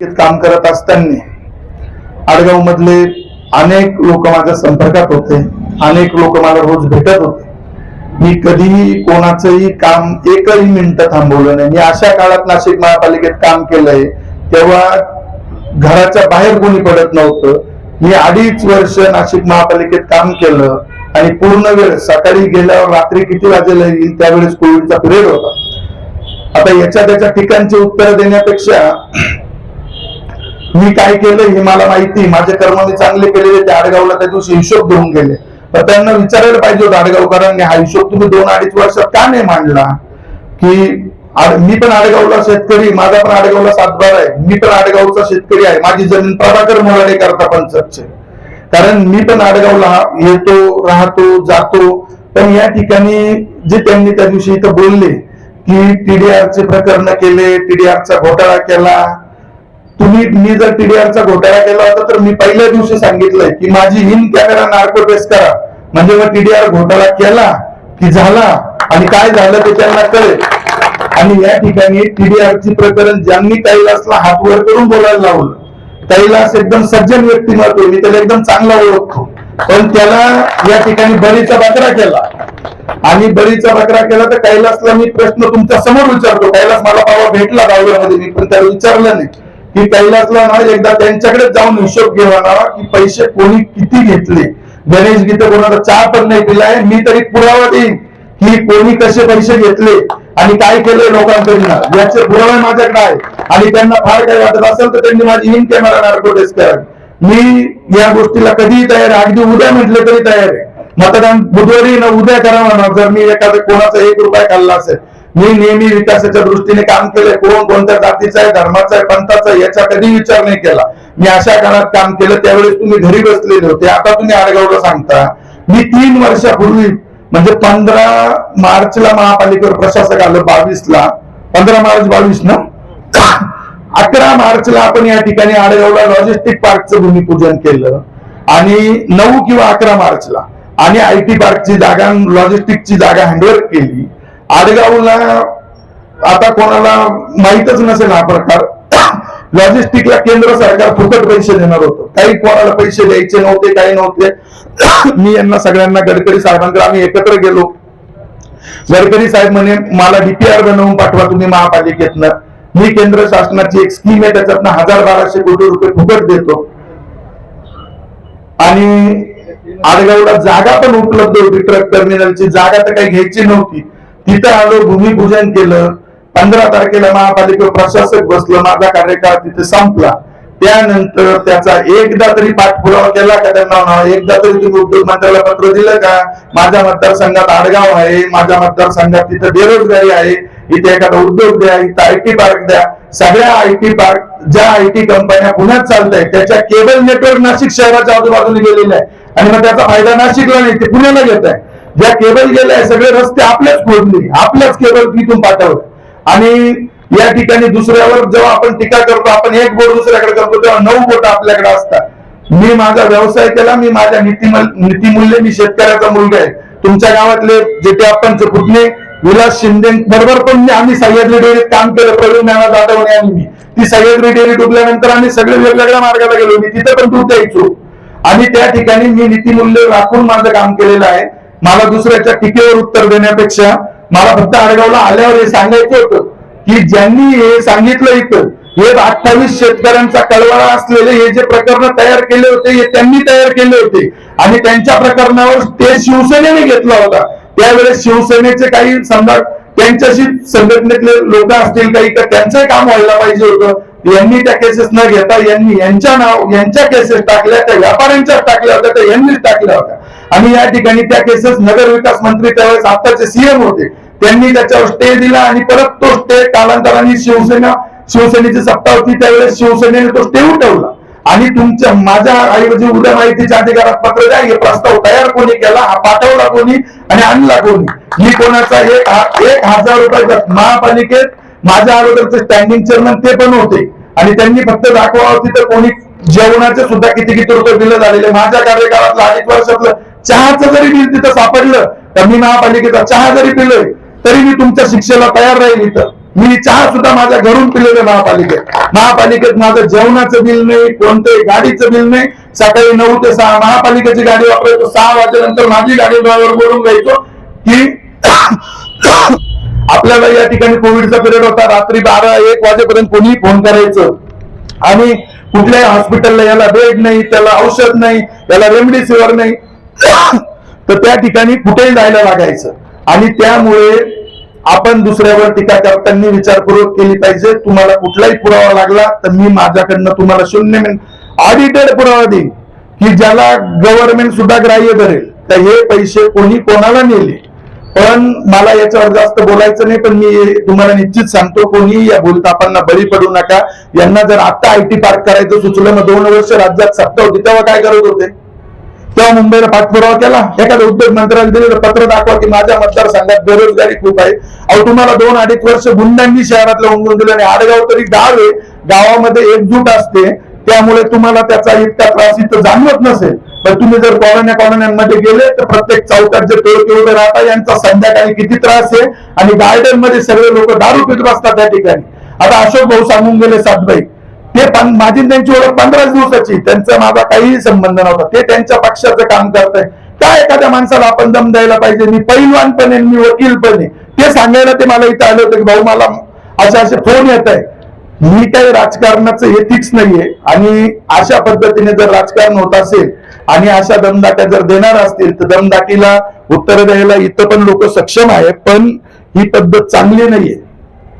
काम करत असताना आडगाव मधले अनेक लोक माझ्या संपर्कात होते अनेक लोक मला रोज भेटत होते. मी कधीही कोणाचंही काम एकही मिनिट थांबवलं नाही. मी अशा काळात नाशिक महापालिकेत काम केलंय तेव्हा घराच्या बाहेर कोणी पडत नव्हतं. मी अडीच वर्ष नाशिक महापालिकेत काम केलं आणि पूर्ण वेळ सकाळी गेल्यावर रात्री किती वाजेला येईल त्यावेळेस कोविडचा पिरियड होता. आता याच्या त्याच्या ठिकाणची उत्तर देण्यापेक्षा मी काय केलं हे मला माहिती माझे कर्म मी चांगले केलेले ते आडगावला त्या दिवशी हिशोब घेऊन गेले. तर त्यांना विचारायला पाहिजे होतं आडगावकरांनी हा हिशोब तुम्ही दोन अडीच वर्षात का नाही मांडला? की मी पण आडगावला शेतकरी माझा पण आडगावला सातबार आहे. मी पण आडगावचा शेतकरी आहे. माझी जमीन प्रभाकर मोराडे करता पंचायतचे कारण मी पण आडगावला येतो राहतो जातो. पण या ठिकाणी जे त्यांनी त्या दिवशी इथं बोलले की टीडीआरचे प्रकरण केले टीडीआरचा घोटाळा केला तुम्ही मी जर टीडीआरचा घोटाळा केला होता तर मी पहिल्या दिवशी सांगितलंय की माझी हिम कॅमेरा नार्को टेस्ट करा. म्हणजे मग टीडीआर घोटाळा केला की झाला आणि काय झालं ते त्यांना कळेल. आणि या ठिकाणी टीडीआरची प्रकरण ज्यांनी कैलासला हात वर करून बोलायला लावलं कैलास एकदम सज्जन व्यक्तिमत्व मी त्याला एकदम चांगला ओळखतो. पण त्याला या ठिकाणी बळीचा बकरा केला. आणि बळीचा बकरा केला तर कैलासला मी प्रश्न तुमच्यासमोर विचारतो. कैलास मला बाबा भेटला दहाव्यामध्ये मी पण त्याला विचारलं नाही. की कैलासला ना एकदा त्यांच्याकडे जाऊन हिशोब घेवा की पैसे कोणी किती घेतले. गणेश गीत कोणाचा चहा पण नाही पिलाय मी तरी पुरावा देईन की कोणी कसे पैसे घेतले आणि काय केले लोकांकडनं. याचे पुरावे माझ्याकडे आहे आणि त्यांना फार काही वाटत असेल तर त्यांनी माझी इन कॅमेरा नार्कोटेस्ट करावी. मी या गोष्टीला कधीही तयार आहे. अगदी उद्या म्हटलं तरी तयार आहे. मतदान बुधवारी ना उद्या करावं जर मी एखादा कोणाचा एक रुपया खाल्ला असेल मी नेहमी विकासाच्या दृष्टीने काम केलंय. कोण कोणत्या जातीचा आहे धर्माचा आहे पंथाचा आहे याचा कधी विचार नाही केला. मी अशा काळात काम केलं त्यावेळेस तुम्ही घरी बसलेले होते. आता तुम्ही आडगावला सांगता. मी तीन वर्षापूर्वी म्हणजे पंधरा मार्चला महापालिकेवर प्रशासक आलं बावीसला. पंधरा मार्च बावीस ना? अकरा मार्चला आपण या ठिकाणी आडगावला लॉजिस्टिक पार्कचं भूमिपूजन केलं. आणि नऊ किंवा अकरा मार्चला. आणि आय टी पार्कची जागा लॉजिस्टिकची जागा हँडओव्हर केली. आडगावला आता कोणाला माहीतच नसेल हा प्रकार. लॉजिस्टिकला केंद्र सरकार फुकट पैसे देणार होतं. काही कोणाला पैसे द्यायचे नव्हते काही नव्हते. मी यांना सगळ्यांना गडकरी साहेबांकडे आम्ही एकत्र गेलो. गडकरी साहेब म्हणे मला डीपीआर बनवून पाठवा तुम्ही महापालिकेतनं. मी केंद्र शासनाची एक स्कीम आहे त्याच्यातनं हजार बाराशे कोटी रुपये फुकट देतो. आणि आडगावला जागा पण उपलब्ध होती ट्रक टर्मिनलची. जागा तर काही घ्यायची नव्हती. तिथं आलो भूमिपूजन केलं. पंधरा तारखेला महापालिकेवर प्रशासक बसलं माझा कार्यकाळ तिथे संपला. त्यानंतर त्याचा एकदा तरी पाठपुरावा केला का त्यांना? एकदा तरी तुम्ही उद्योग मंत्र्याला पत्र दिलं का? माझ्या मतदारसंघात आडगाव आहे माझ्या मतदारसंघात तिथं बेरोजगारी आहे इथे एखादा उद्योग द्या इथं आय टी पार्क द्या. सगळ्या आय टी पार्क ज्या आय टी कंपन्या पुण्यात चालत आहेत त्याच्या केबल नेटवर्क नाशिक शहराच्या आजूबाजूने गेलेले आहे आणि मग त्याचा फायदा नाशिकला नाही ते पुण्याला घेत आहे ज्या केबल गेल्या सगळे रस्ते आपल्याच फोडले आपल्याच केबल तिथून पाठवले. आणि या ठिकाणी दुसऱ्यावर जेव्हा आपण टीका करतो आपण एक बोट दुसऱ्याकडे करतो तेव्हा नऊ बोट आपल्याकडे असतात. मी माझा व्यवसाय केला मी माझ्या नीतीमूल्य मी शेतकऱ्याचा मुलगा आहे. तुमच्या गावातले जे ते आपणचे पुतणे विलास शिंदे बरोबर पण मी आम्ही सह्याद्री डेअरीत काम केलं प्रवीण नाना जाधव आणि मी ती सह्याद्री डेअरी डुबल्यानंतर आम्ही सगळे वेगवेगळ्या मार्गाला गेलो मी तिथे पण दूध द्यायचो आणि त्या ठिकाणी मी नीतीमूल्य राखून माझं काम केलेलं आहे. मला दुसऱ्याच्या टीकेवर उत्तर देण्यापेक्षा मला फक्त आडगावला आल्यावर हे सांगायचं होतं की ज्यांनी हे सांगितलं इथं हे अठ्ठावीस शेतकऱ्यांचा कळवळा असलेले हे जे प्रकरण तयार केले होते हे त्यांनी तयार केले होते. आणि त्यांच्या प्रकरणावर ते शिवसेनेने घेतला होता. त्यावेळेस शिवसेनेचे काही समजा त्यांच्याशी संघटनेतले लोक असतील काही तर त्यांचं काम व्हायला पाहिजे होतं. यांनी त्या केसेस न घेता यांनी यांच्या नाव यांच्या केसेस टाकल्या त्या व्यापाऱ्यांच्याच टाकल्या होत्या त्या यांनीच टाकल्या होत्या. आणि या ठिकाणी त्या केसेस नगर विकास मंत्री त्यावेळेस आताचे सीएम होते. त्यांनी त्याच्यावर स्टे दिला आणि परत तो स्टे कालांतराने शिवसेना शिवसेनेची सत्ता होती त्यावेळेस शिवसेनेने तो स्टे उठवला. आणि तुमच्या माझ्या ऐवजी उद्या माहितीच्या अधिकारात पत्र द्या हे प्रस्ताव तयार कोणी केला हा पाठवला कोणी आणि आणला कोणी? मी कोणाचा एक एक हजार रुपये महापालिकेत माझ्या अगोदरचे स्टँडिंग चेअरमन ते पण होते. आणि त्यांनी फक्त दाखवा होती तर कोणी जेवणाचे सुद्धा किती किती रुपये बिल झालेले. माझ्या कार्यकाळातलं अनेक वर्षातलं चहाचं जरी मी तिथं सापडलं तर मी महापालिकेचा चहा जरी पिलोय तरी मी तुमच्या शिक्षेला तयार राहील इथं. मी चहा सुद्धा माझ्या घरून पिलेलं महापालिकेत. महापालिकेत माझं जेवणाचं बिल नाही कोणतंही गाडीचं बिल नाही. सकाळी नऊ ते सहा महापालिकेची गाडी वापरायचो सहा वाजेनंतर माझी गाडी ड्रायव्हर बोलून घ्यायचो की आपल्याला या ठिकाणी कोविडचा पिरियड होता रात्री बारा एक वाजेपर्यंत कोणी फोन करायचं. आणि कुठल्याही हॉस्पिटलला याला बेड नाही त्याला औषध नाही याला रेमडेसिवीर नाही. तर त्या ठिकाणी कुठेही जायला लागायचं. आणि त्यामुळे आपण दुसऱ्यावर टीका करताना विचारपूर्वक केली पाहिजे तुम्हाला कुठलाही पुरावा लागला तर मी माझ्याकडनं तुम्हाला शून्य ऑडिटेड पुरावा देईन. की ज्याला गव्हर्नमेंट सुद्धा ग्राह्य धरेल तर हे पैसे कोणी कोणाला नेले? पण मला याच्यावर जास्त बोलायचं नाही पण मी तुम्हाला निश्चित सांगतो कोणी या भूलतापांना बळी पडू नका. यांना जर आता आयटी पार्क करायचं सुचलं मग दोन वर्ष राज्यात सत्ता होती तेव्हा काय करत होते? तेव्हा मुंबईला पाठपुरावा केला. एखाद्या उद्योग मंत्र्याला दिलेलं पत्र दाखवा की माझ्या मतदारसंघात बेरोजगारी खूप आहे. अहो तुम्हाला दोन अडीच वर्ष गुंडांनी शहरातलं उमरून दिलं आणि आडगाव तरी गाव आहे. गावामध्ये एकजूट असते. त्यामुळे तुम्हाला त्याचा इतका त्रास इथं जाणवत नसेल. पण तुम्ही जर कॉलन्या कॉलन्यांमध्ये गेले तर प्रत्येक चौकात जे टोळके उभे राहतात यांचा संध्याकाळी किती त्रास आहे? आणि गार्डनमध्ये सगळे लोक दारू पित बसतात त्या ठिकाणी. आता अशोक भाऊ सांगून गेले सातबाई ते माझी त्यांची ओळख पंधराच दिवसाची. त्यांचा माझा काहीही संबंध नव्हता. ते त्यांच्या पक्षाचं काम करताय. काय एखाद्या माणसाला आपण दम द्यायला पाहिजे. मी पैलवान पण आहे मी वकील पण आहे ते सांगायला ते मला इथं आले होते की भाऊ मला असे असे फोन येत आहे मी काही राजकारणाचं एथिक्स नाहीये. आणि अशा पद्धतीने जर राजकारण होत असेल आणि अशा दमदाट्या जर देणार असतील तर दमदाटीला उत्तर द्यायला इथं पण लोक सक्षम आहे पण ही पद्धत चांगली नाहीये.